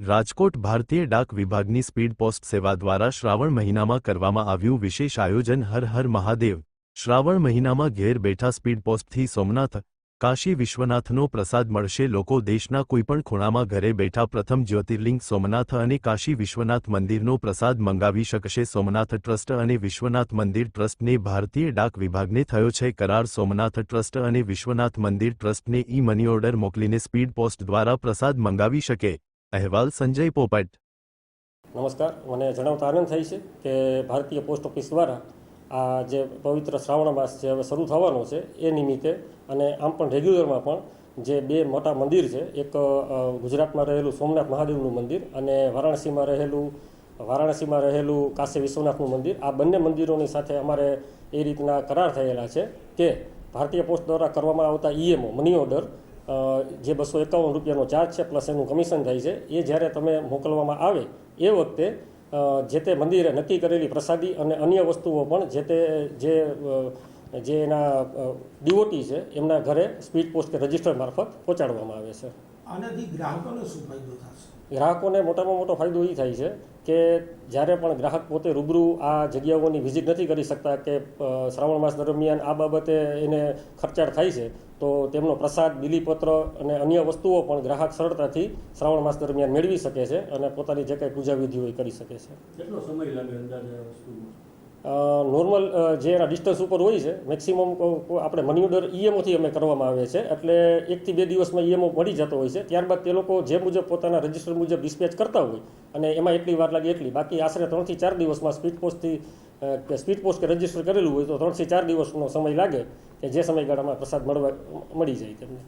રાજકોટ ભારતીય ડાક વિભાગની speed post સેવા દ્વારા શ્રાવણ મહિનામાં કરવામાં આવ્યું વિશેષ આયોજન હર હર મહાદેવ. શ્રાવણ મહિનામાં ઘેર બેઠા સ્પીડ પોસ્ટથી સોમનાથ, કાશી વિશ્વનાથનો પ્રસાદ મળશે. લોકો દેશના કોઈપણ ખૂણામાં ઘરે બેઠા પ્રથમ જ્યોતિર્લિંગ સોમનાથ અને કાશી વિશ્વનાથ મંદિરનો પ્રસાદ મંગાવી શકશે. સોમનાથ ટ્રસ્ટ અને વિશ્વનાથ મંદિર ટ્રસ્ટને ભારતીય ડાક વિભાગને થયો છે. કરાર સોમનાથ ટ્રસ્ટ અને વિશ્વનાથ મંદિર ટ્રસ્ટને ઈ મની ઓર્ડર મોકલીને સ્પીડ પોસ્ટ દ્વારા પ્રસાદ મંગાવી શકે. અહેવાલ સંજય પોપટ. નમસ્કાર. મને જણાવતા આનંદ થાય છે કે ભારતીય પોસ્ટ ઓફિસ દ્વારા આ જે પવિત્ર શ્રાવણ માસ જે હવે શરૂ થવાનો છે, એ નિમિત્તે અને આમ પણ રેગ્યુલરમાં પણ જે બે મોટા મંદિર છે, એક ગુજરાતમાં રહેલું સોમનાથ મહાદેવનું મંદિર અને વારાણસીમાં રહેલું વારાણસીમાં રહેલું કાશી વિશ્વનાથનું મંદિર, આ બંને મંદિરોની સાથે અમારે એ રીતના કરાર થયેલા છે કે ભારતીય પોસ્ટ દ્વારા કરવામાં આવતા ઈએમઓ મની ઓર્ડર જે બસો એકાવન રૂપિયાનો ચાર્જ છે પ્લસ એનું કમિશન થાય છે, એ જ્યારે તમે મોકલવામાં આવે, એ વખતે જે તે મંદિરે નક્કી કરેલી પ્રસાદી અને અન્ય વસ્તુઓ પણ જે તે, જે જે એના ડીઓટી છે, એમના ઘરે સ્પીડ પોસ્ટ કે રજિસ્ટર મારફત પહોંચાડવામાં આવે છે. આનાથી ગ્રાહકોને શું ફાયદો થશે? ગ્રાહકોને મોટામાં મોટો ફાયદો એ થાય છે કે જ્યારે પણ ગ્રાહક પોતે રૂબરૂ આ જગ્યાઓની વિઝિટ નથી કરી શકતા કે શ્રાવણ માસ દરમિયાન આ બાબતે એને ખર્ચાળ થાય છે તો તેમનો પ્રસાદ બિલીપત્ર અને અન્ય વસ્તુઓ પણ ગ્રાહક સરળતાથી શ્રાવણ માસ દરમિયાન મેળવી શકે છે અને પોતાની જે કંઈ પૂજા વિધિ હોય એ કરી શકે છે. કેટલો સમય લાગે અંદાજે નોર્મલ જે એના ડિસ્ટન્સ ઉપર હોય છે મેક્સિમમ આપણે મની ઓર્ડર ઈએમઓથી અમે કરવામાં આવે છે. એટલે એકથી બે દિવસમાં ઈએમઓ મળી જતો હોય છે. ત્યારબાદ તે લોકો જે મુજબ પોતાના રજિસ્ટર મુજબ ડિસ્પેચ કરતા હોય, અને એમાં એટલી વાર લાગે એટલી. બાકી આશરે ત્રણથી ચાર દિવસમાં સ્પીડ પોસ્ટથી કે સ્પીડ પોસ્ટ કે રજિસ્ટર કરેલું હોય તો ત્રણથી ચાર દિવસનો સમય લાગે કે જે સમયગાળામાં પ્રસાદ મળવા, મળી જાય તેમને.